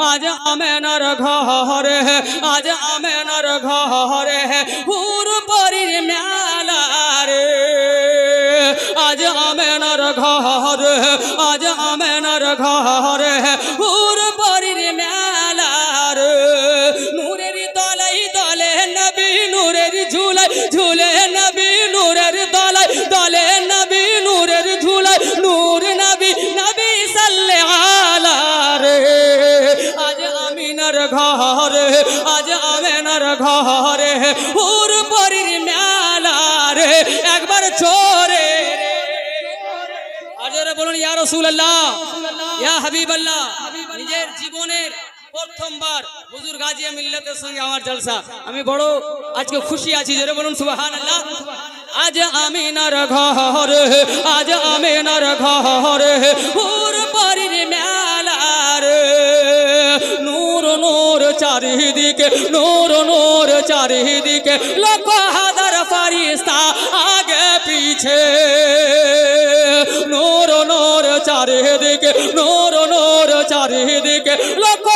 আজ আমেনার ঘরে আজ আমেনার ঘরে হুর পরির মেলা রে। আজ আমেনার ঘরে আজ আমেনার ঘরে হুর পরির মেলা রে, একবার চোরে। আজরে বলুন, ইয়া রাসূলুল্লাহ, ইয়া হাবিবাল্লাহ, নিজের জীবনের প্রথমবার হুজুর গাজী মিল্লাতের সঙ্গে আমার জলসা। আমি বড় আজকে খুশি আছি, জোরে বলুন, সুবহানাল্লাহ। আজ আমিনার ঘরে, আজ আমিনার ঘরে চারিদিকে নূর নূর চারিদিকে। লক্ষ হাজার ফারিস্তা আগে পিছে। নূর নূর চারিদিকে, নূর নূর চারিদিকে। লক্ষ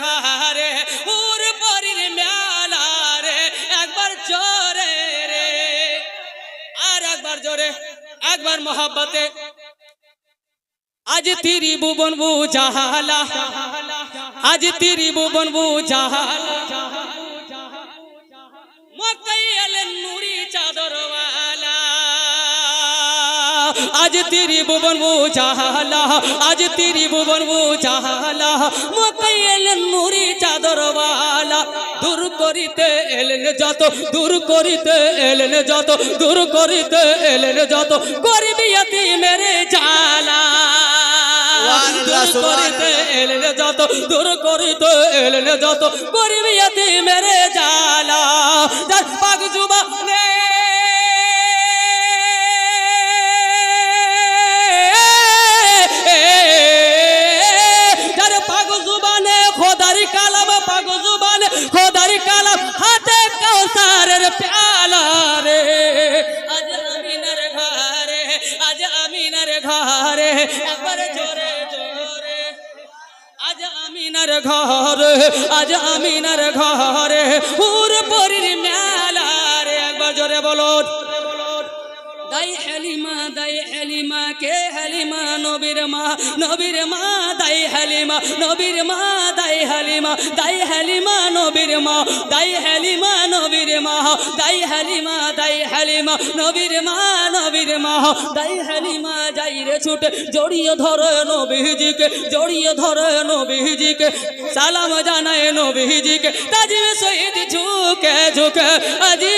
ঘরে উর পরির মেলা রে, একবার জোরে রে। আর একবার জোরে, একবার মোহাব্বতে। আজ তিরি ভুবন বুঝালা আজ তিরি ভুবন বুঝালা মক্কাই এলেন নুরি চাদরওয়ালা আজ তিরি ভুবন বুঝালা আজ তিরি ভুবন বুঝালা মক্কাই এলেন নুরি চাদরওয়ালা দূর করিতে এলেন যত দূর করিতে এলেন যত দূর করিতে এলেন যত গরিবি মেরে জালা দূর করিতে এলেন যত দূর করিতে এলেন যত গরিবিয়াতি মেরে জালা পাক জুবা কৌসারের প্যালা রে। আজ আমিনার ঘরে, আজ আমিনার ঘরে, একবার জোরে জোরে। আজ আমিনার ঘরে, আজ আমিনার ঘরে হুর পরির মেলা রে। একবার জোরে বলো দাই হালিমা দাই হালিমা কে হালিমা নবীর মা নবীর মা, দাই হালিমা নবীর মা, দাই হালিমা দাই হালিমা নবীর মা, দাই হালিমা নবীর মা, দাই হালিমা দাই হালিমা নবীর মা নবীর মা, দাই হালিমা যাই রে ছুটে জড়িয়ে ধরে নবীজিকে, জড়িয়ে ধরে নবীজিকে, সালাম জানায় নবীজিকে, তাজিম শহীদ ঝুঁকে ঝুঁকে, আজি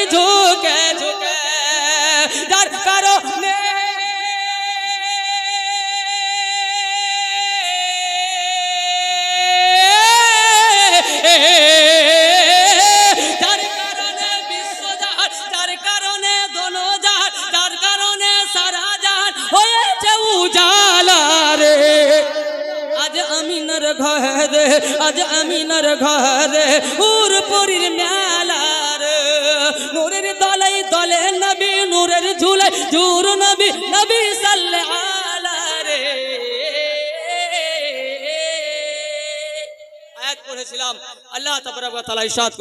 ঘরে, আজ আমিনার ঘরে, উর পুরীর মেলার, নূরের দলাই দলে নবী, নূরের ঝুলে জুর নবী নবী সাল্লে আলারে। আয়াত পড়েছিলাম, আল্লাহ তাবারাক ওয়া তাআলা ইরশাদ